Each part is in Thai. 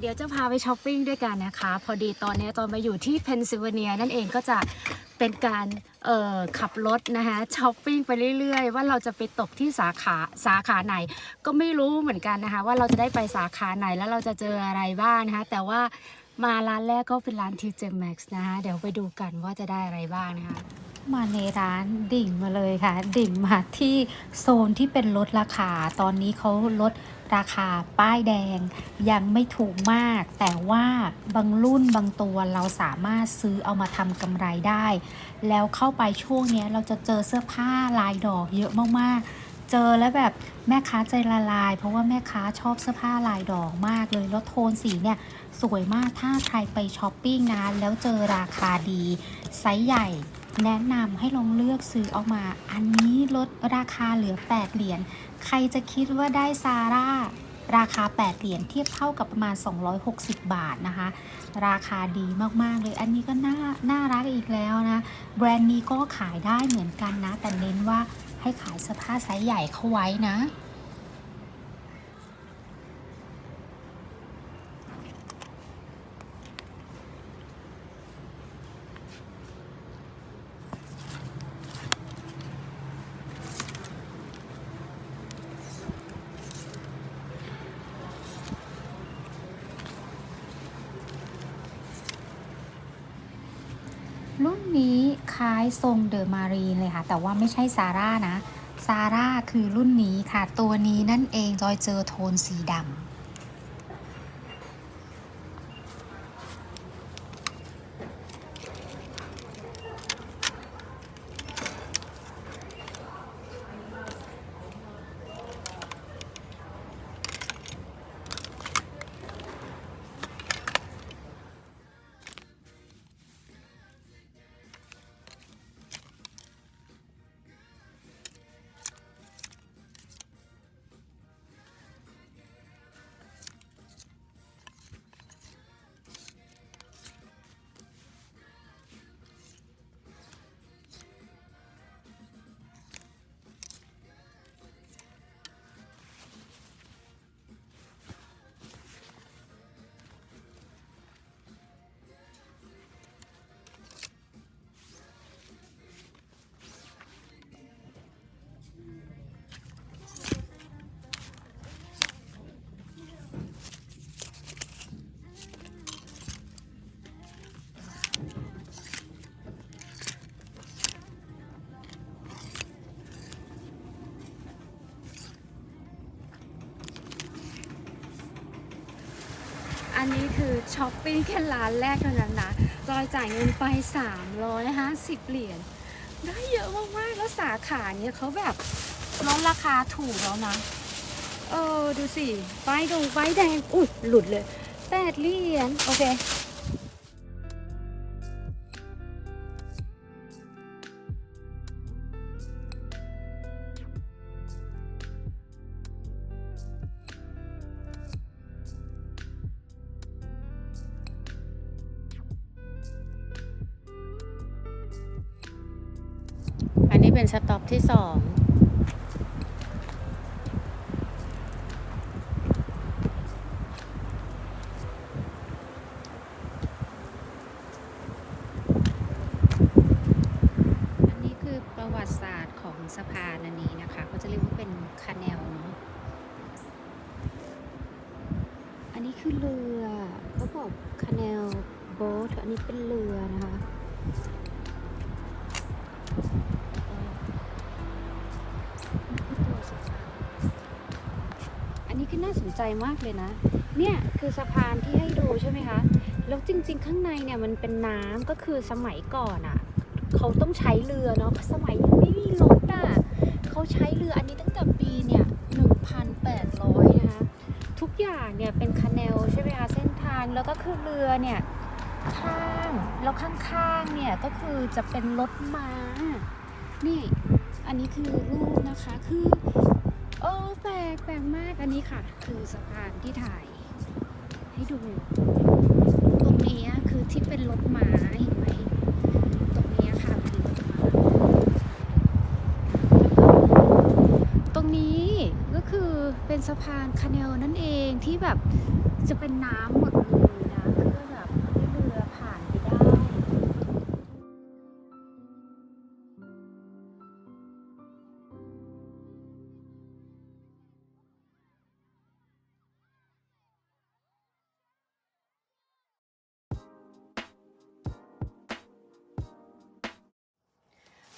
เดี๋ยวจะพาไปช้อปปิ้งด้วยกันนะคะ พอดีตอนนี้ตอนมาอยู่ที่เพนซิลเวเนียนั่นเองก็จะเป็นการเอ่อขับรถนะคะช้อปปิ้งไปเรื่อยๆ ว่าเราจะไปตกที่สาขาสาขาไหน ก็ไม่รู้เหมือนกันนะคะ ว่าเราจะได้ไปสาขาไหนแล้วเราจะเจออะไรบ้างนะคะ แต่ว่ามาร้านแรกก็เป็นร้าน TJ Maxx นะคะเดี๋ยวไปดูกันว่าจะได้อะไรบ้างนะคะมาในร้านดิ่งมาเลยค่ะ ดิ่งมาที่โซนที่เป็นลดราคา ตอนนี้เขาลด ราคาป้ายแดงยังไม่ถูกมาก แต่ว่าบางรุ่นบางตัวเราสามารถซื้อเอามาทำกำไรได้ แล้วเข้าไปช่วงนี้เราจะเจอเสื้อผ้าลายดอกเยอะมากๆ เจอแล้วแบบแม่ค้าใจละลาย เพราะว่าแม่ค้าชอบเสื้อผ้าลายดอกมากเลย แล้วโทนสีเนี่ยสวยมากถ้าใครไปช้อปปิ้งนะแล้วเจอราคาดีไซส์ใหญ่ แนะนำให้ลองเลือกซื้อออกมา อันนี้ลดราคาเหลือ 8 เหรียญ ใครจะคิดว่าได้ซาร่าราคา 8 เหรียญเทียบเท่ากับประมาณ 260 บาทนะคะ ราคาดีมาก ๆ เลย อันนี้ก็น่าน่ารักอีกแล้วนะ แบรนด์นี้ก็ขายได้เหมือนกันนะ แต่เน้นว่าให้ขายเสื้อผ้าไซส์ใหญ่เข้าไว้นะ รุ่นนี้คล้ายทรงเดอะมารีนเลยค่ะ แต่ว่าไม่ใช่ซาร่านะ ซาร่าคือรุ่นนี้ค่ะ ตัวนี้นั่นเองจอยเจอโทนสีดำ นี้คือช้อปปิ้งแค่ร้านแรกเท่านั้นนะจอยจ่ายเงินไป 350 เหรียญได้เยอะมากๆแล้วสาขาเนี้ยเขาแบบลดราคาถูกแล้วนะเออดูสิป้ายดงป้ายแดงอุ้ยหลุดเลยแปดเหรียญโอเค คือเรือเขาบอกคาแนลโบ๊ทอันนี้เป็นเรือนะคะอันนี้คือน่าสนใจมากเลยนะ เนี่ยคือสะพานที่ให้ดูใช่ไหมคะ แล้วจริง ๆ ข้างในเนี่ยมันเป็นน้ำก็คือสมัยก่อนอะ่ะเขาต้องใช้เรือเนาะสมัยยังไม่มีรถอะเขาใช้เรืออันนี้ตั้งแต่ปีเนี่ย1,800นะคะ ทุก อย่างเนี่ยเป็นคาแนลใช่ไหมคะเส้นทางแล้วก็คือเรือเนี่ยข้างแล้วข้างๆเนี่ยก็คือจะเป็นรถม้า นี่อันนี้คือรูปนะคะคือเออแปลกแปลกมากอันนี้ค่ะ คือสะพานที่ถ่าย ให้ดู ตรงนี้คือที่เป็นรถม้าเห็นไหมตรงนี้ค่ะคือรถม้าตรงนี้ก็คือ เป็นสะพานคาเนลนั่นเองที่แบบจะเป็นน้ำหมดเลยนะเพื่อแบบให้เรือผ่านไปได้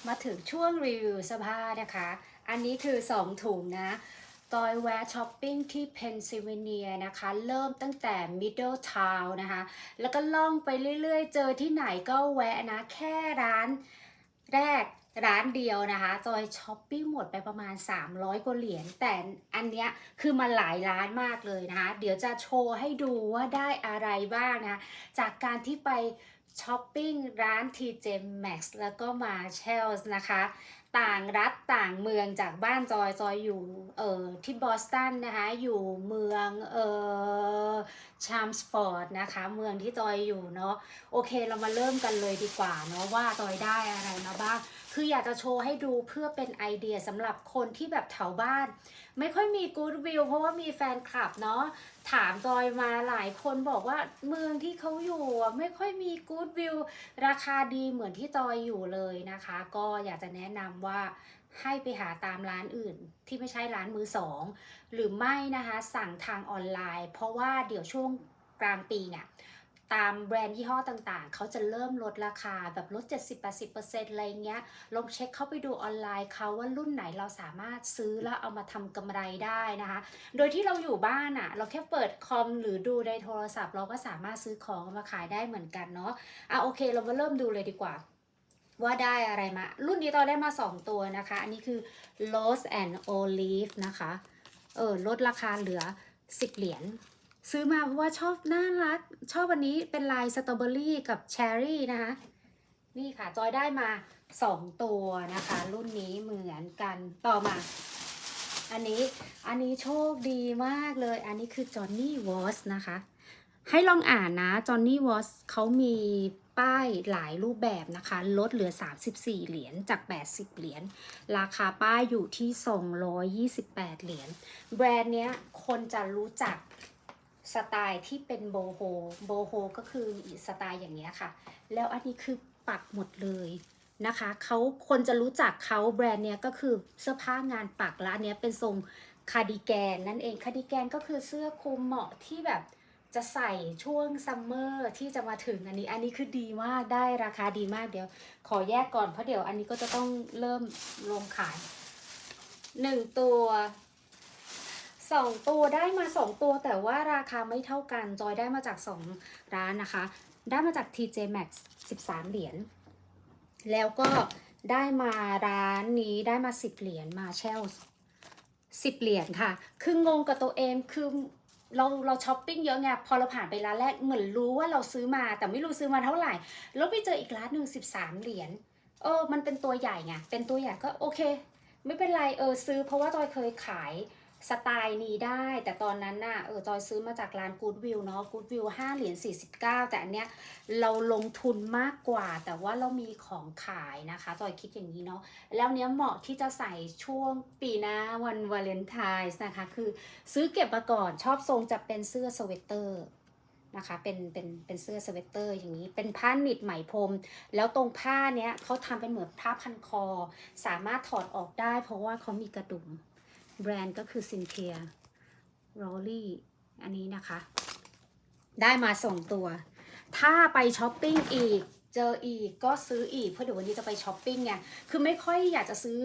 มาถึงช่วงรีวิวเสื้อผ้านะคะ อันนี้คือ 2 ถุงนะ ตอยแวะช้อปปิ้งที่เพนซิลเวเนียนะคะ เริ่มตั้งแต่ Middle Town นะคะ แล้วก็ล่องไปเรื่อยๆ เจอที่ไหนก็แวะนะ แค่ร้านแรกร้านเดียวนะคะจอยช้อปปิ้งหมดไปประมาณ 300กว่าเหรียญแต่อันเนี้ยคือมันหลายร้านมากเลยนะคะ เดี๋ยวจะโชว์ให้ดูว่าได้อะไรบ้างนะคะ จากการที่ไปช้อปปิ้งร้าน TJ Maxx แล้วก็มา c h e l s นะคะ ต่างรัฐต่างเมืองจากบ้านจอยจอยอยู่เอ่อที่บอสตันนะคะอยู่เมืองเอ่อชามสฟอร์ดนะคะเมืองที่จอยอยู่เนาะโอเคเรามาเริ่มกันเลยดีกว่าเนาะว่าจอยได้อะไรมาบ้าง คืออยากจะโชว์ให้ดูเพื่อเป็นไอเดียสำหรับคนที่แบบแถวบ้าน ไม่ค่อยมีกู๊ดวิวเพราะว่ามีแฟนคลับเนาะถามจอยมาหลายคนบอกว่าเมืองที่เขาอยู่ไม่ค่อยมีกู๊ดวิวราคาดีเหมือนที่จอยอยู่เลยนะคะ ก็อยากจะแนะนำว่าให้ไปหาตามร้านอื่นที่ไม่ใช่ร้านมือสอง หรือไม่นะคะสั่งทางออนไลน์ เพราะว่าเดี๋ยวช่วงกลางปีเนี่ย ตามแบรนด์ยี่ห้อต่างๆ เขาจะเริ่มลดราคาแบบลด 70-80%อะไรเงี้ย ลองเช็คเข้าไปดูออนไลน์เขาว่ารุ่นไหนเราสามารถซื้อแล้วเอามาทำกำไรได้นะคะ โดยที่เราอยู่บ้านอะ่ะ เราแค่เปิดคอมหรือดูในโทรศัพท์ เราก็สามารถซื้อของมาขายได้เหมือนกันเนาะ อะโอเค เรามาเริ่มดูเลยดีกว่าว่าได้อะไรมา รุ่นนี้ตอนได้มา 2 ตัวนะคะ อันนี้คือ Rose and Olive นะคะ เออลดราคาเหลือ 10 เหรียญ ซื้อมาเพราะว่าชอบน่ารัก ชอบวันนี้เป็นลายสตรอเบอรี่กับเชอร์รี่นะคะ นี่ค่ะ จอยได้มา 2 ตัวนะคะ รุ่นนี้เหมือนกันต่อมา อันนี้อันนี้โชคดีมากเลย อันนี้คือจอห์นนี่วอสนะคะ ให้ลองอ่านนะจอห์นนี่วอสเขามีป้ายหลายรูปแบบนะคะ ลดเหลือ 34 เหรียญจาก 80 เหรียญราคาป้ายอยู่ที่ 228 เหรียญแบรนด์เนี้ยคนจะรู้จัก สไตล์ที่เป็นโบโฮโบโฮก็คือสไตล์อย่างเงี้ยค่ะ แล้วอันนี้คือปักหมดเลยนะคะเขาคนจะรู้จักเขาแบรนด์เนี้ยก็คือเสื้อผ้างานปักและอันเนี้ยเป็นทรงคาร์ดิแกนนั่นเองคาร์ดิแกนก็คือเสื้อคลุมเหมาะที่แบบจะใส่ช่วงซัมเมอร์ที่จะมาถึงอันนี้ อันนี้คือดีมากได้ราคาดีมากเดี๋ยว ขอแยกก่อนเพราะเดี๋ยวอันนี้ก็จะต้องเริ่มลงขายหนึ่งตัว สองตัวได้มาสองตัวแต่ว่าราคาไม่เท่ากันจอยได้มาจากสองร้านนะคะ ได้มาจาก TJ Max 13 เหรียญแล้วก็ได้มาร้านนี้ได้มา 10 เหรียญมาเชลสิบเหรียญค่ะ คืองงกับตัวเองคือเราเราช้อปปิ้งเยอะไงพอเราผ่านไปร้านแรกเหมือนรู้ว่าเราซื้อมาแต่ไม่รู้ซื้อมาเท่าไหร่ แล้วไปเจออีกร้านหนึ่งสิบสามเหรียญเออ มันเป็นตัวใหญ่ไงเป็นตัวใหญ่ก็โอเค ไม่เป็นไรเออซื้อเพราะว่าจอยเคยขาย สไตล์นี้ได้ แต่ตอนนั้นน่ะเออจอยซื้อมาจากร้าน Goodwill เนาะ Goodwill 5เหรียญ49แต่อันเนี้ยเราลงทุนมากกว่า แต่ว่าเรามีของขายนะคะจอยคิดอย่างนี้เนาะแล้วเนี้ยเหมาะที่จะใส่ช่วงปีหน้าวันวาเลนไทน์นะคะ คือซื้อเก็บมาก่อนชอบทรงจะเป็นเสื้อสเวตเตอร์นะคะเป็นเป็นเป็นเสื้อสเวตเตอร์อย่างนี้เป็นผ้าหนิดไหมพรม แล้วตรงผ้าเนี้ยเขาทำเป็นเหมือนผ้าพันคอ สามารถถอดออกได้เพราะว่าเขามีกระดุม แบรนด์ก็คือซินเทียโรลลี่อันนี้นะคะ ได้มาส่งตัว ถ้าไปช้อปปิ้งอีก เจออีกก็ซื้ออีก เพราะเดี๋ยววันนี้จะไปช้อปปิ้งไงคือไม่ค่อยอยากจะซื้อ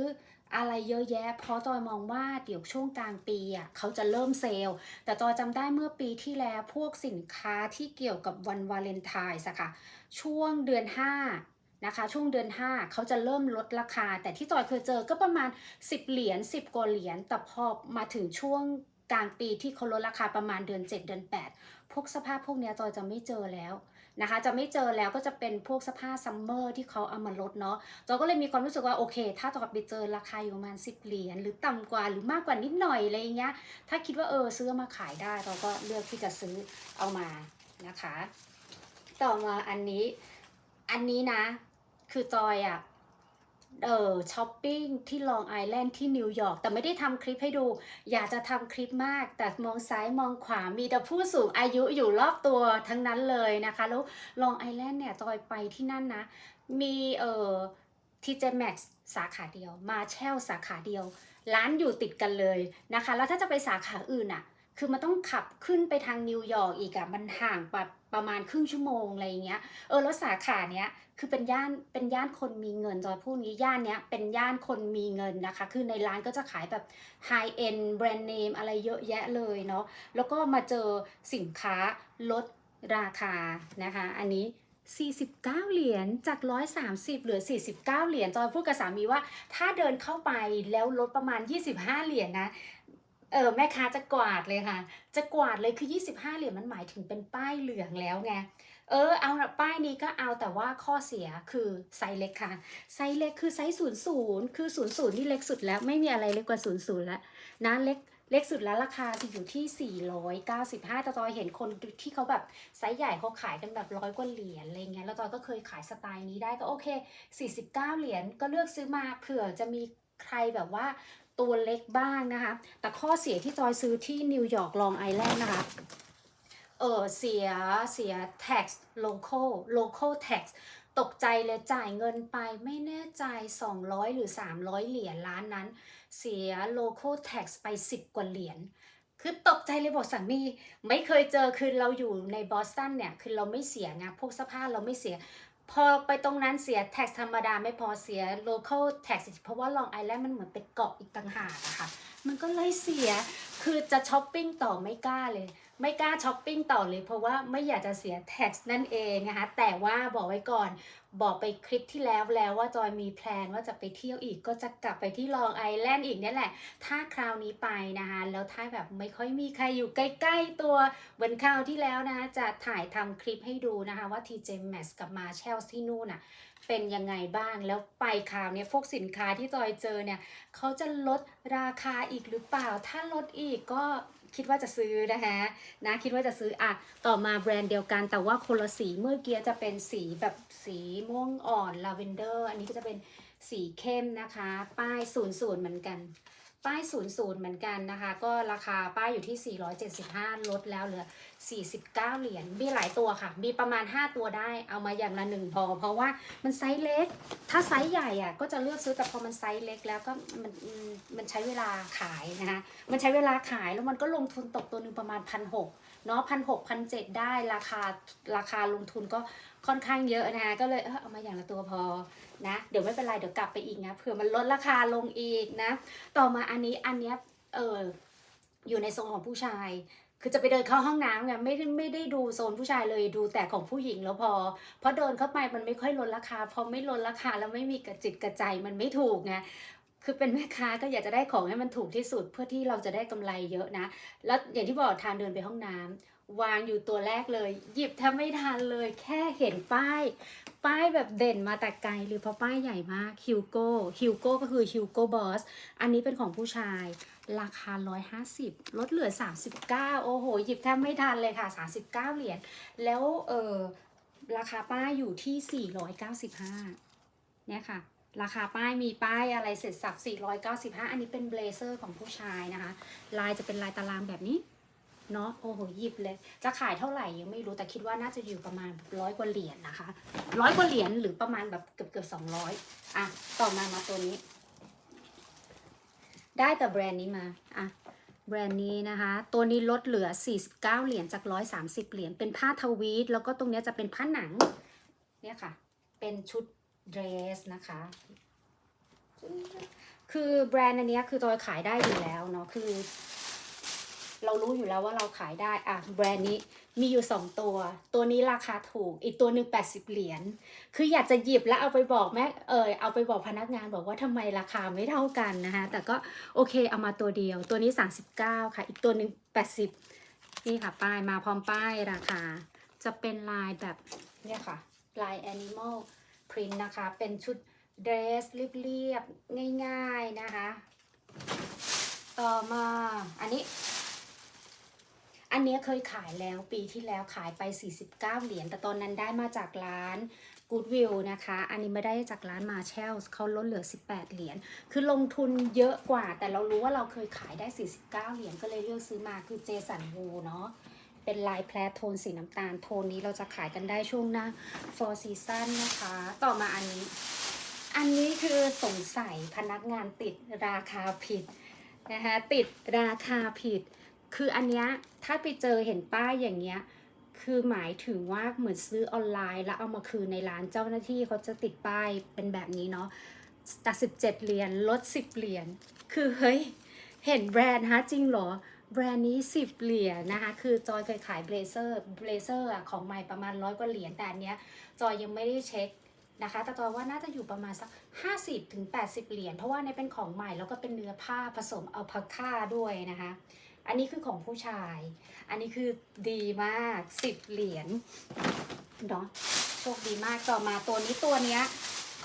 อะไรเยอะแยะ เพราะจอยมองว่าเดี๋ยวช่วงกลางปีอะเขาจะเริ่มเซลล์ แต่จอยจำได้เมื่อปีที่แล้วพวกสินค้าที่เกี่ยวกับวันวาเลนไทน์อะค่ะ ช่วงเดือน 5 นะคะ ช่วงเดือน 5 เขาจะเริ่มลดราคา แต่ที่จอยเคยเจอก็ประมาณ 10 เหรียญ10กว่าเหรียญแต่พอมาถึงช่วงกลางปีที่เขาลดราคาประมาณเดือน 7 เดือน 8 พวกเสภาพพวกนี้จอยจะไม่เจอแล้วนะคะ จะไม่เจอแล้วก็จะเป็นพวกเสภาซัมเมอร์ที่เขาเอามาลดเนาะจอยก็เลยมีความรู้สึกว่าโอเค ถ้าจอยไปเจอราคาอยู่ประมาณ 10 เหรียญหรือต่ำกว่าหรือมากกว่านิดหน่อยอะไรอย่างเงี้ย ถ้าคิดว่าเออซื้อมาขายได้เราก็เลือกที่จะซื้อเอามานะคะ ต่อมาอันนี้ อันนี้นะ คือจอยอะเออช้อปปิ้งที่ลองไอแลนด์ที่นิวยอร์กแต่ไม่ได้ทำคลิปให้ดู อยากจะทำคลิปมาก แต่มองซ้ายมองขวามีแต่ผู้สูงอายุอยู่รอบตัวทั้งนั้นเลยนะคะ แล้วลองไอแลนด์เนี่ยจอยไปที่นั่นนะ มีเอ่อทีเจแม็กซ์สาขาเดียว มาเชลสาขาเดียว ร้านอยู่ติดกันเลยนะคะ แล้วถ้าจะไปสาขาอื่นอะ คือมันต้องขับขึ้นไปทางนิวยอร์กอีกอะมันห่างแบบประมาณครึ่งชั่วโมงอะไรอย่างเงี้ย เออแล้วสาขาเนี้ยคือเป็นย่านเป็นย่านคนมีเงินจอยพูดงี้ย่านเนี้ยเป็นย่านคนมีเงินนะคะ คือในร้านก็จะขายแบบไฮเอ็นแบรนด์เนมอะไรเยอะแยะเลยเนาะ แล้วก็มาเจอสินค้าลดราคานะคะ อันนี้49 เหรียญจาก 130 เหลือ 49 เหรียญจอยพูดกับสามีว่า ถ้าเดินเข้าไปแล้วลดประมาณ 25 เหรียญนะ เออแม่ค้าจะกวาดเลยค่ะ จะกวาดเลยคือ 25 เหรียญมันหมายถึงเป็นป้ายเหลืองแล้วไงเออเอาละป้ายนี้ก็เอาแต่ว่าข้อเสียคือไซส์เล็กค่ะ ไซส์เล็กคือไซส์ศูนย์ศูนย์คือศูนย์ศูนย์นี่เล็กสุดแล้วไม่มีอะไรเล็กกว่าศูนย์ศูนย์แล้วนะเล็กเล็กสุดแล้วราคาจะอยู่ที่ 495แต่จอยเห็นคนที่เขาแบบไซส์ใหญ่เขาขายกันแบบร้อยกว่าเหรียญอะไรเงี้ยแล้วจอยก็เคยขายสไตล์นี้ได้ก็โอเค 49 เหรียญก็เลือกซื้อมาเผื่อจะมีใครแบบว่า ตัวเล็กบ้างนะคะ แต่ข้อเสียที่จอยซื้อที่นิวยอร์กลองไอแลนด์นะคะเออเสียเสีย tax local local tax ตกใจเลยจ่ายเงินไปไม่แน่ใจ 200 หรือ 300 เหรียญร้านนั้น เสีย local tax ไป 10 กว่าเหรียญคือตกใจเลยบอกสามีไม่เคยเจอคือเราอยู่ในบอสตันเนี่ย คือเราไม่เสียไงพวกเสื้อผ้าเราไม่เสีย พอไปตรงนั้นเสียแท็กธรรมดาไม่พอเสีย local tax เพราะว่าลองไอแลนด์มันเหมือนเป็นเกาะอีกต่างหากอะค่ะ มันก็เลยเสีย คือจะช้อปปิ้งต่อไม่กล้าเลย ไม่กล้าช้อปปิ้งต่อเลยเพราะว่าไม่อยากจะเสีย tax นั่นเองนะคะ แต่ว่าบอกไว้ก่อนบอกไปคลิปที่แล้วแล้วว่าจอยมีแพลนว่าจะไปเที่ยวอีกก็จะกลับไปที่ลองไอแลนด์อีกนี่แหละ ถ้าคราวนี้ไปนะคะแล้วถ้าแบบไม่ค่อยมีใครอยู่ใกล้ๆตัวเหมือนคราวที่แล้วนะคะจะถ่ายทำคลิปให้ดูนะคะว่า TJ Maxx กับ Marshalls ที่นู่นน่ะเป็นยังไงบ้างแล้วไปคราวเนี้ยพวกสินค้าที่จอยเจอเนี่ยเขาจะลดราคาอีกหรือเปล่า ถ้าลดอีกก็ คิดว่าจะซื้อนะคะนะคิดว่าจะซื้ออะต่อมาแบรนด์เดียวกันแต่ว่าคนละสีเมื่อกี้จะเป็นสีแบบสีม่วงอ่อนลาเวนเดอร์อันนี้ก็จะเป็นสีเข้มนะคะ ป้ายศูนย์ศูนย์เหมือนกัน ป้ายศูนย์ศูนย์เหมือนกันนะคะ ก็ราคาป้ายอยู่ที่ 475 ลดแล้วเหลือ 49 เหรียญมีหลายตัวค่ะ มีประมาณ 5 ตัวได้เอามาอย่างละหนึ่งพอ เพราะว่ามันไซส์เล็ก ถ้าไซส์ใหญ่อะก็จะเลือกซื้อแต่พอมันไซส์เล็กแล้วก็มันมันใช้เวลาขายนะคะมันใช้เวลาขายแล้วมันก็ลงทุนตกตัวหนึ่งประมาณพันหกเนาะพันหกพันเจ็ดได้ราคาราคาลงทุนก็ค่อนข้างเยอะนะคะก็เลยเออเอามาอย่างละตัวพอนะเดี๋ยวไม่เป็นไรเดี๋ยวกลับไปอีกนะเผื่อมันลดราคาลงอีกนะ ต่อมาอันนี้อันเนี้ยเอออยู่ในโซนของผู้ชาย คือจะไปเดินเข้าห้องน้ำไงไม่ได้ไม่ได้ดูโซนผู้ชายเลยดูแต่ของผู้หญิงแล้วพอ เพราะเดินเข้าไปมันไม่ค่อยลดราคา พอไม่ลดราคาแล้วไม่มีกระจิตกระใจมันไม่ถูกไงคือเป็นแม่ค้าก็อยากจะได้ของให้มันถูกที่สุดเพื่อที่เราจะได้กำไรเยอะนะ แล้วอย่างที่บอกทานเดินไปห้องน้ำ วางอยู่ตัวแรกเลย หยิบแทบไม่ทันเลย แค่เห็นป้าย ป้ายแบบเด่นมาแต่ไกลหรือเพราะป้ายใหญ่มากฮิวโก้ฮิวโก้ก็คือฮิวโก้บอสอันนี้เป็นของผู้ชาย ราคา 150 ลดเหลือ 39 โอ้โห หยิบแทบไม่ทันเลยค่ะ 39 เหรียญแล้วเออราคาป้ายอยู่ที่ 495 เนี่ยค่ะราคาป้ายมีป้ายอะไรเสร็จสับ 495 อันนี้เป็นเบลเซอร์ของผู้ชายนะคะ ลายจะเป็นลายตารางแบบนี้ เนาะโอ้โหยิบเลย จะขายเท่าไหร่ยังไม่รู้แต่คิดว่าน่าจะอยู่ประมาณร้อยกว่าเหรียญนะคะร้อยกว่าเหรียญหรือประมาณแบบเกือบเกือบสองร้อยอะต่อมามาตัวนี้ ได้แต่แบรนด์นี้มาอะแบรนด์นี้นะคะ ตัวนี้ลดเหลือ 49 เหรียญจาก 130 เหรียญ เป็นผ้าทวีต แล้วก็ตรงนี้จะเป็นผ้าหนัง เนี่ยค่ะ เป็นชุดเดรสนะคะ คือแบรนด์อันนี้คือจอยขายได้อยู่แล้วเนาะ คือ เรารู้อยู่แล้วว่าเราขายได้ อะแบรนด์นี้มีอยู่ 2 ตัว ตัวนี้ราคาถูก อีกตัวหนึ่ง80 เหรียญ คืออยากจะหยิบแล้วเอาไปบอกแม่เออเอาไปบอกพนักงานบอกว่าทำไมราคาไม่เท่ากันนะคะ แต่ก็โอเคเอามาตัวเดียว ตัวนี้ 39 ค่ะ อีกตัวหนึ่ง80 นี่ค่ะป้ายมาพร้อมป้ายราคา จะเป็นลายแบบเนี่ยค่ะ ลาย Animal Print นะคะ เป็นชุดเดรสเรียบๆง่าย ๆ นะคะ ต่อมาอันนี้ อันนี้เคยขายแล้วปีที่แล้วขายไป 49 เหรียญ แต่ตอนนั้นได้มาจากร้าน Goodwill นะคะ อันนี้ไม่ได้จากร้าน Marshall เขาลดเหลือ 18 เหรียญ คือลงทุนเยอะกว่า แต่เรารู้ว่าเราเคยขายได้ 49 เหรียญ ก็เลยเลือกซื้อมาคือเจสันวูเนาะ เป็นลายแพลโทนสีน้ำตาล โทนนี้เราจะขายกันได้ช่วงหน้า Four Season นะคะ ต่อมาอันนี้ อันนี้คือสงสัยพนักงานติดราคาผิดนะคะติดราคาผิด คืออันเนี้ยถ้าไปเจอเห็นป้ายอย่างเงี้ยคือหมายถึงว่าเหมือนซื้อออนไลน์ แล้วเอามาคืนในร้านเจ้าหน้าที่เขาจะติดป้ายเป็นแบบนี้เนาะจาก17เจ็ดเหรียญลด10เหรียญคือเฮ้ยเห็นแบรนด์ฮะจริงเหรอแบรนด์นี้10เหรียญนะคะ คือจอยเคยขายเบลเซอร์เบลเซอร์ของใหม่ประมาณร้อยกว่าเหรียญแต่อันเนี้ยจอยยังไม่ได้เช็คนะคะ แต่จอยว่าน่าจะอยู่ประมาณสัก 50ถึง80 เหรียญเพราะว่าเนี่ยเป็นของใหม่แล้วก็เป็นเนื้อผ้าผสมอัลพาค่าด้วยนะคะ อันนี้คือของผู้ชาย อันนี้คือดีมาก10เหรียญเนาะโชคดีมากต่อมาตัวนี้ตัวเนี้ย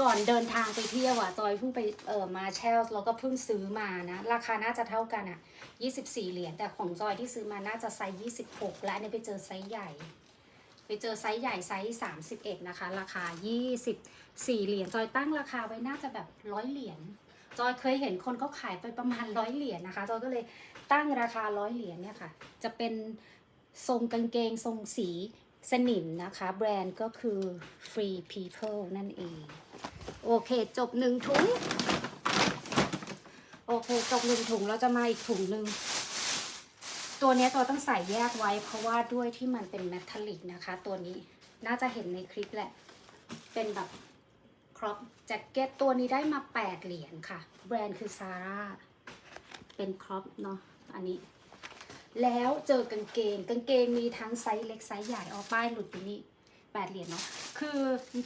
ก่อนเดินทางไปเที่ยวอะจอยเพิ่งไปเออมาเชลแล้วก็เพิ่งซื้อมานะ ราคาน่าจะเท่ากันอะ24 เหรียญแต่ของจอยที่ซื้อมาน่าจะไซส์26 และอันนี้ไปเจอไซส์ใหญ่ ไปเจอไซส์ใหญ่ไซส์31 นะคะ ราคา 24 เหรียญจอยตั้งราคาไว้น่าจะแบบร้อยเหรียญจอยเคยเห็นคนเขาขายไปประมาณร้อยเหรียญนะคะจอยก็เลย ตั้งราคาร้อยเหรียญเนี่ยค่ะ จะเป็นทรงกางเกงทรงสีสนิมนะคะ แบรนด์ก็คือ Free People นั่นเอง โอเค จบหนึ่งถุง โอเค จบหนึ่งถุงเราจะมาอีกถุงหนึ่ง ตัวนี้ตัวต้องใส่แยกไว้ เพราะว่าด้วยที่มันเป็นแมททัลลิกนะคะ ตัวนี้น่าจะเห็นในคลิปแหละ เป็นแบบครอปแจ็คเก็ตตัวนี้ได้มา 8 เหรียญค่ะ แบรนด์คือซาร่าเป็นครอปเนาะ อันนี้ แล้วเจอกางเกง กางเกงมีทั้งไซส์เล็กไซส์ใหญ่เอาป้ายหลุดไปนี่แปดเหรียญเนาะ คือ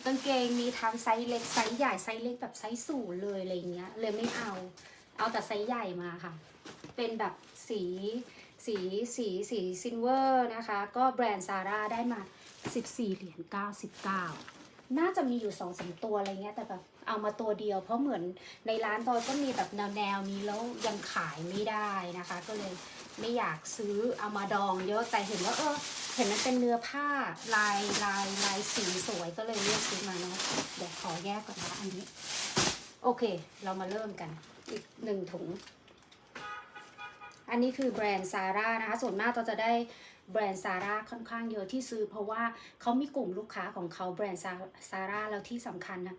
กางเกงมีทั้งไซส์เล็กไซส์ใหญ่ไซส์เล็กแบบไซส์สูงเลยอะไรเงี้ย เลยไม่เอา เอาแต่ไซส์ใหญ่มาค่ะ เป็นแบบสีสีสีสีซิลเวอร์นะคะ ก็แบรนด์ซาร่าได้มา 14 เหรียญ 99 น่าจะมีอยู่สองสามตัวอะไรเงี้ย แต่แบบ เอามาตัวเดียว เพราะเหมือนในร้านตอยก็มีแบบแนวแนวๆนี้แล้วยังขายไม่ได้นะคะ ก็เลยไม่อยากซื้อเอามาดองเยอะแต่เห็นว่าเออเห็นมันเป็นเนื้อผ้าลายลายลายสีสวยก็เลยเลือกซื้อมาเนาะเดี๋ยวขอแยกก่อนนะอันนี้ โอเค เรามาเริ่มกันอีกหนึ่งถุง อันนี้คือแบรนด์ซาร่านะคะ ส่วนมากเราจะได้แบรนด์ซาร่าค่อนข้างเยอะที่ซื้อ เพราะว่าเขามีกลุ่มลูกค้าของเขาแบรนด์ซาร่าแล้วที่สำคัญนะ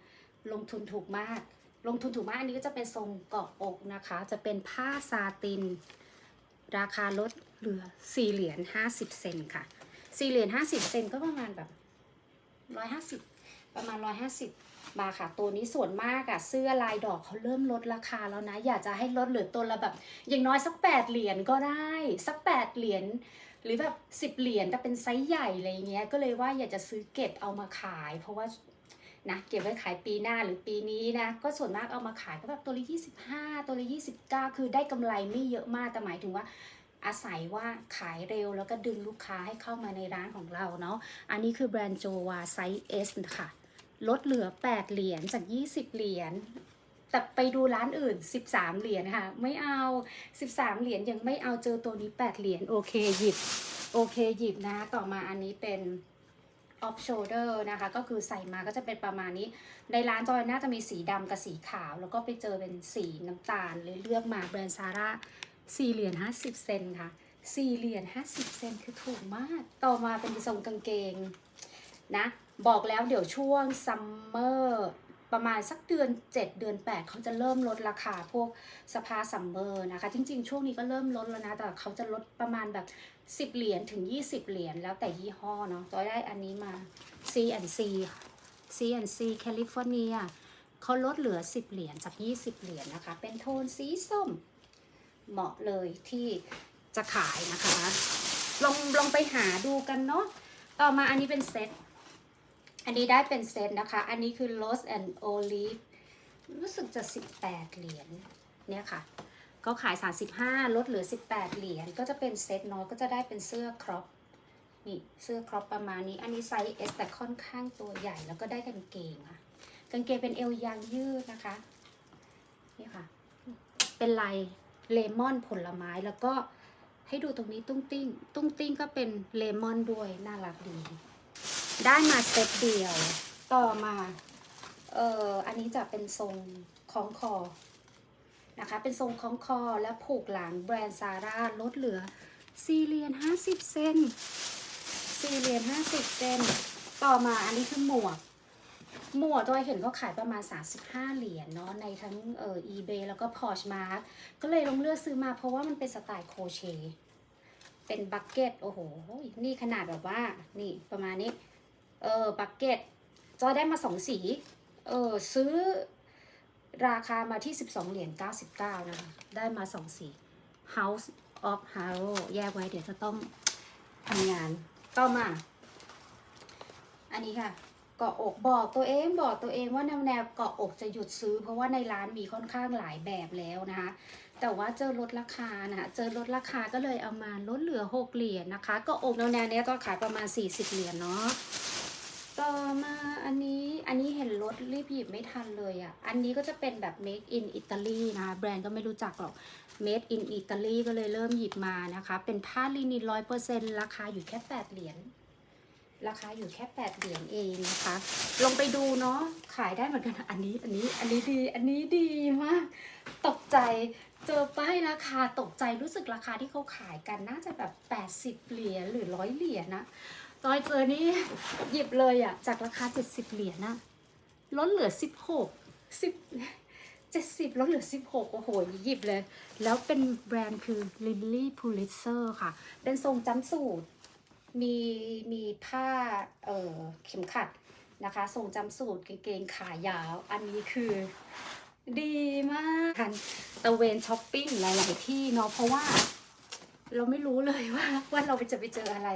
ลงทุนถูกมาก ลงทุนถูกมากอันนี้ก็จะเป็นทรงเกาะอกนะคะ จะเป็นผ้าซาติน ราคาลดเหลือ4เหรียญ50 เซนค่ะ4เหรียญ50 เซนก็ประมาณแบบ 150 ประมาณ 150 บาทค่ะ ตัวนี้ส่วนมากอะเสื้อลายดอกเขาเริ่มลดราคาแล้วนะ อยากจะให้ลดเหลือตัวละแบบ อย่างน้อยสัก 8 เหรียญก็ได้ สัก 8 เหรียญหรือแบบ 10 เหรียญแต่เป็นไซส์ใหญ่อะไรเงี้ย ก็เลยว่าอยากจะซื้อเก็บเอามาขาย เพราะว่า นะเก็บไว้ขายปีหน้าหรือปีนี้นะ ก็ส่วนมากเอามาขายก็แบบตัวละ25 ตัวละ29 คือได้กำไรไม่เยอะมากแต่หมายถึงว่าอาศัยว่าขายเร็วแล้วก็ดึงลูกค้าให้เข้ามาในร้านของเราเนาะ อันนี้คือแบรนด์โจวาไซส์ S ค่ะ ลดเหลือ 8 เหรียญจาก 20 เหรียญ แต่ไปดูร้านอื่น 13 เหรียญค่ะ ไม่เอา 13 เหรียญยังไม่เอาเจอตัวนี้ 8 เหรียญโอเคหยิบ โอเคหยิบนะ ต่อมาอันนี้เป็น off shoulder นะคะ ก็คือใส่มาก็จะเป็นประมาณนี้ ในร้านจอยน่าจะมีสีดำกับสีขาว แล้วก็ไปเจอเป็นสีน้ำตาลเลยเลือกมาแบรนด์ซาร่าสี่เหรียญห้าสิบเซนค่ะสี่เหรียญห้าสิบเซนคือถูกมาก ต่อมาเป็นทรงกางเกงนะ บอกแล้วเดี๋ยวช่วงซัมเมอร์ ประมาณสักเดือน 7 เดือน 8 เขาจะเริ่มลดราคาพวกสภาซัมเมอร์นะคะ จริง ๆ ช่วงนี้ก็เริ่มลดแล้วนะ แต่เขาจะลดประมาณแบบ 10 เหรียญถึง 20 เหรียญแล้วแต่ยี่ห้อเนาะจอยได้อันนี้มา C&C C&C แคลิฟอร์เนียเขาลดเหลือ 10 เหรียญจาก 20 เหรียญนะคะ เป็นโทนสีส้ม เหมาะเลยที่จะขายนะคะ ลองลองไปหาดูกันเนาะต่อมาอันนี้เป็นเซต อันนี้ได้เป็นเซตนะคะ อันนี้คือ Rose and Olive รู้สึกจะ 18 เหรียญเนี่ยค่ะ ก็ขาย 35 ลดเหลือ 18 เหรียญก็จะเป็นเซตเนาะก็จะได้เป็นเสื้อครอปนี่เสื้อครอปประมาณนี้ อันนี้ไซส์ S แต่ค่อนข้างตัวใหญ่แล้วก็ได้กางเกงค่ะกางเกงเป็นเอวยางยืดนะคะนี่ค่ะ เป็นลายเลมอนผลไม้แล้วก็ให้ดูตรงนี้ตุ้งติ้ง ตุ้งติ้งก็เป็นเลมอนด้วยน่ารักดี ได้มาเซตเดียว ต่อมาเอ่ออันนี้จะเป็นทรงคล้องคอนะคะ เป็นทรงคล้องคอและผูกหลังแบรนด์ซาร่าลดเหลือ4เหรียญ50เซน4เหรียญ50เซนต่อมาอันนี้คือหมวก หมวกตัวเห็นเขาขายประมาณ 35 เหรียญเนาะในทั้งเอ่อ eBay แล้วก็ Poshmark ก็เลยลงเลือกซื้อมาเพราะว่ามันเป็นสไตล์โคเช เป็นบักเก็ต โอ้โห นี่ขนาดแบบว่า นี่ประมาณนี้ เออบักเก็ตจอยได้มาสองสี เออซื้อราคามาที่ 12 เหรียญ 99 นะคะ ได้มาสองสี House of Haro แยกไว้เดี๋ยวจะต้องทำงาน ต่อมา อันนี้ค่ะเกาะอกบอกตัวเองบอกตัวเองว่าแนวแนวเกาะอกจะหยุดซื้อ เพราะว่าในร้านมีค่อนข้างหลายแบบแล้วนะคะ แต่ว่าเจอลดราคานะคะเจอลดราคาก็เลยเอามาลดเหลือ 6 เหรียญนะคะ ก็อกแนวแนวเนี้ยก็ขายประมาณ 40 เหรียญเนาะ ต่อมาอันนี้อันนี้เห็นรถรีบหยิบไม่ทันเลยอะ่ะ อันนี้ก็จะเป็นแบบ made in Italy นะคะแบรนด์ก็ไม่รู้จักหรอก made in Italy ก็เลยเริ่มหยิบมานะคะ เป็นผ้าลินินร้อยเปอร์เซ็นราคาอยู่แค่8เหรียญราคาอยู่แค่8เหรียญเองนะคะ ลงไปดูเนาะขายได้เหมือนกันอันนี้อันนี้อันนี้ดีอันนี้ดีมาก ตกใจเจอป้ายราคาตกใจรู้สึกราคาที่เขาขายกันน่าจะแบบ80เหรียญหรือร้อยเหรียญนะ ตอยเจอนี่หยิบเลยอะจากราคา 70 เหรียญนะลดเหลือ 16 10 70ลดเหลือ 16 โอ้โห หยิบเลย แล้วเป็นแบรนด์คือ Lily Pulitzer ค่ะ เป็นทรงจัมสูทมีมีผ้าเอ่อเข็มขัดนะคะทรงจำสูตรกางเกงขายาว อันนี้คือดีมากทันตะเวนช้อปปิ้งหลาย ๆ ที่เนาะเพราะว่า เราไม่รู้เลยว่าว่าเราจะไปเจออะไร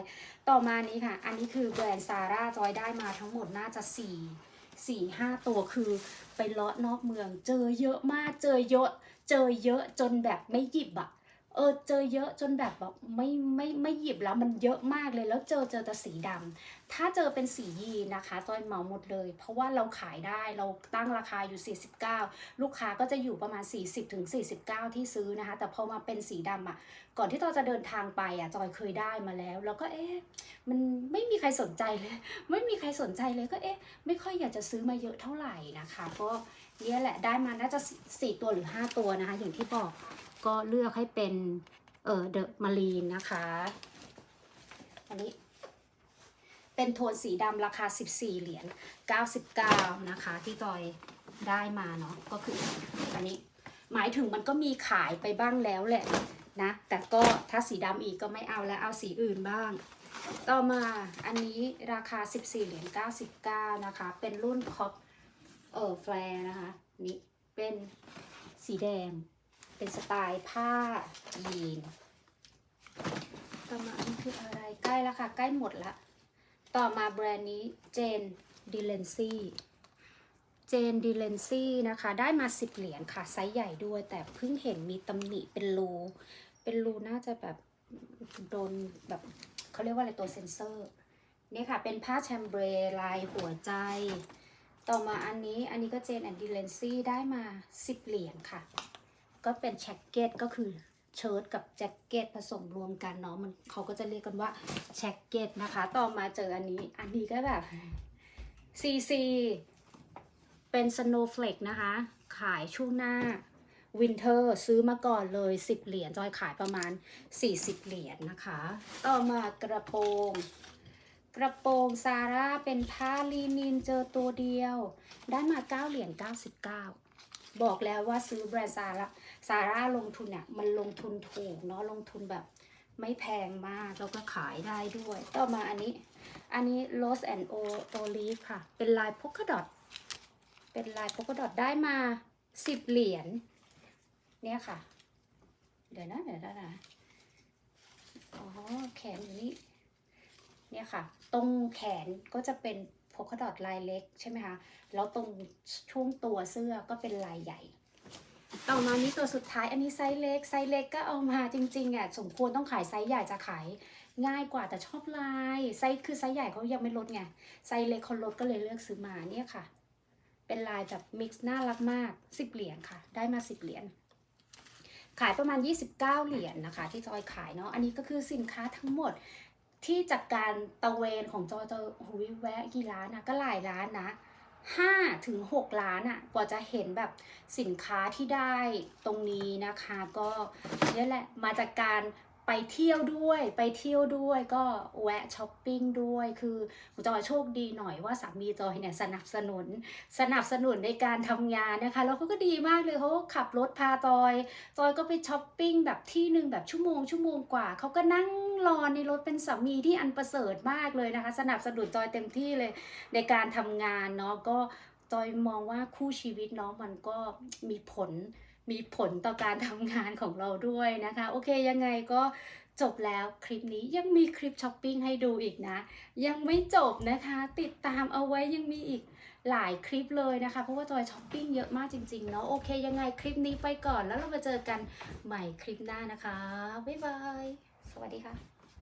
ต่อมานี้ค่ะ อันนี้คือแบรนด์ซาร่าจอยได้มาทั้งหมดน่าจะสี่สี่ห้าตัวคือไปเลาะนอกเมือง เจอเยอะมากเจอเยอะ เจอเยอะจนแบบไม่หยิบอะ เออเจอเยอะจนแบบแบบไม่ไม่ไม่หยิบแล้วมันเยอะมากเลยแล้วเจอเจอแต่สีดำถ้าเจอเป็นสียีนะคะจอยเหมาหมดเลย เพราะว่าเราขายได้เราตั้งราคาอยู่ 49 ลูกค้าก็จะอยู่ประมาณ 40ถึง49 ที่ซื้อนะคะ แต่พอมาเป็นสีดำอะ ก่อนที่จอยจะเดินทางไปอะจอยเคยได้มาแล้ว แล้วก็เอ๊ะมันไม่มีใครสนใจเลย ไม่มีใครสนใจเลยก็เอ๊ะไม่ค่อยอยากจะซื้อมาเยอะเท่าไหร่นะคะ ก็เนี่ยแหละได้มาน่าจะสี่ตัวหรือ 5 ตัวนะคะ อย่างที่บอก ก็เลือกให้เป็นเออเดอะมารีนนะคะ อันนี้ เป็นโทนสีดำราคา 14 เหรียญ 99 นะคะ ที่จอยได้มาเนาะก็คืออันนี้หมายถึงมันก็มีขายไปบ้างแล้วแหละนะ แต่ก็ถ้าสีดำอีกก็ไม่เอาแล้วเอาสีอื่นบ้าง ต่อมาอันนี้ราคา 14 เหรียญ 99 นะคะ เป็นรุ่นคอปเออแฟร์นะคะ นี่เป็นสีแดง เป็นสไตล์ผ้ายีน ต่อมาอันนี้คืออะไรใกล้แล้วค่ะ ใกล้หมดละ ต่อมาแบรนด์นี้เจนดิเลนซี่เจนดิเลนซี่นะคะ ได้มา 10 เหรียญค่ะ ไซส์ใหญ่ด้วย แต่เพิ่งเห็นมีตำหนิเป็นรู เป็นรูน่าจะแบบโดนแบบเขาเรียกว่าอะไรตัวเซนเซอร์นี่ค่ะ เป็นผ้าแชมเบรลายหัวใจ ต่อมาอันนี้อันนี้ก็เจนแอนดิเลนซี่ได้มา 10 เหรียญค่ะ ก็เป็นแจ็คเก็ตก็คือเชิ้ตกับแจ็คเก็ตผสมรวมกันเนาะมันเขาก็จะเรียกกันว่าแจ็คเก็ตนะคะ ต่อมาเจออันนี้ อันนี้ก็แบบซีซีเป็นสโนว์เฟลกนะคะ ขายช่วงหน้าวินเทอร์ซื้อมาก่อนเลย 10 เหรียญจอยขายประมาณ 40 เหรียญนะคะ ต่อมากระโปรง กระโปรงซาร่าเป็นผ้าลีนินเจอตัวเดียว ได้มา 9 เหรียญ99 บอกแล้วว่าซื้อแบรนด์ซาร่า ซาร่าลงทุนเนี่ยมันลงทุนถูกเนาะลงทุนแบบไม่แพงมาก แล้วก็ขายได้ด้วย ต่อมาอันนี้ อันนี้ Rose and O Olive ค่ะ เป็นลายพ o ก a d ดอ t เป็นลายพ o ก a d ดอ t ได้มา10เหรียญเนี่ยค่ะ เดี๋ยวนะเดี๋ยวนะนะอ๋อแขนอยู่นี่เนี่ยค่ะ ตรงแขนก็จะเป็นโพคดอทลายเล็กใช่ไหมคะ แล้วตรงช่วงตัวเสื้อก็เป็นลายใหญ่ ต่อมานี้ตัวสุดท้ายอันนี้ไซส์เล็กไซส์เล็กก็เอามาจริงๆอะสมควรต้องขายไซส์ใหญ่จะขายง่ายกว่าแต่ชอบลายไซส์คือไซส์ใหญ่เขายังไม่ลดไงไซส์เล็กเขาลดก็เลยเลือกซื้อมาเนี่ยค่ะ เป็นลายแบบมิกซ์น่ารักมาก10เหรียญค่ะ ได้มา10เหรียญขายประมาณ 29 เหรียญนะคะ ที่จอยขายเนาะอันนี้ก็คือสินค้าทั้งหมดที่จากการตะเวนของจอยจอยหุยแวะกี่ร้านนะก็หลายร้านนะ ห้าถึงหกล้านอะกว่าจะเห็นแบบสินค้าที่ได้ตรงนี้นะคะ ก็นี่แหละมาจากการ ไปเที่ยวด้วยไปเที่ยวด้วยก็แวะช้อปปิ้งด้วย คือจอยโชคดีหน่อยว่าสามีจอยเนี่ยสนับสนุนสนับสนุนในการทำงานนะคะแล้วเขาก็ดีมากเลยเขาขับรถพาจอยจอยก็ไปช้อปปิ้งแบบที่หนึ่งแบบชั่วโมงชั่วโมงกว่าเขาก็นั่งรอในรถเป็นสามีที่อันประเสริฐมากเลยนะคะ สนับสนุนจอยเต็มที่เลยในการทำงานเนาะก็จอยมองว่าคู่ชีวิตเนาะมันก็มีผล มีผลต่อการทำงานของเราด้วยนะคะ โอเคยังไงก็จบแล้วคลิปนี้ยังมีคลิปช้อปปิ้งให้ดูอีกนะ ยังไม่จบนะคะ ติดตามเอาไว้ยังมีอีกหลายคลิปเลยนะคะ เพราะว่าจอยช้อปปิ้งเยอะมากจริงๆเนาะโอเค ยังไงคลิปนี้ไปก่อนแล้วเรามาเจอกันใหม่คลิปหน้านะคะ บ๊ายบาย สวัสดีค่ะ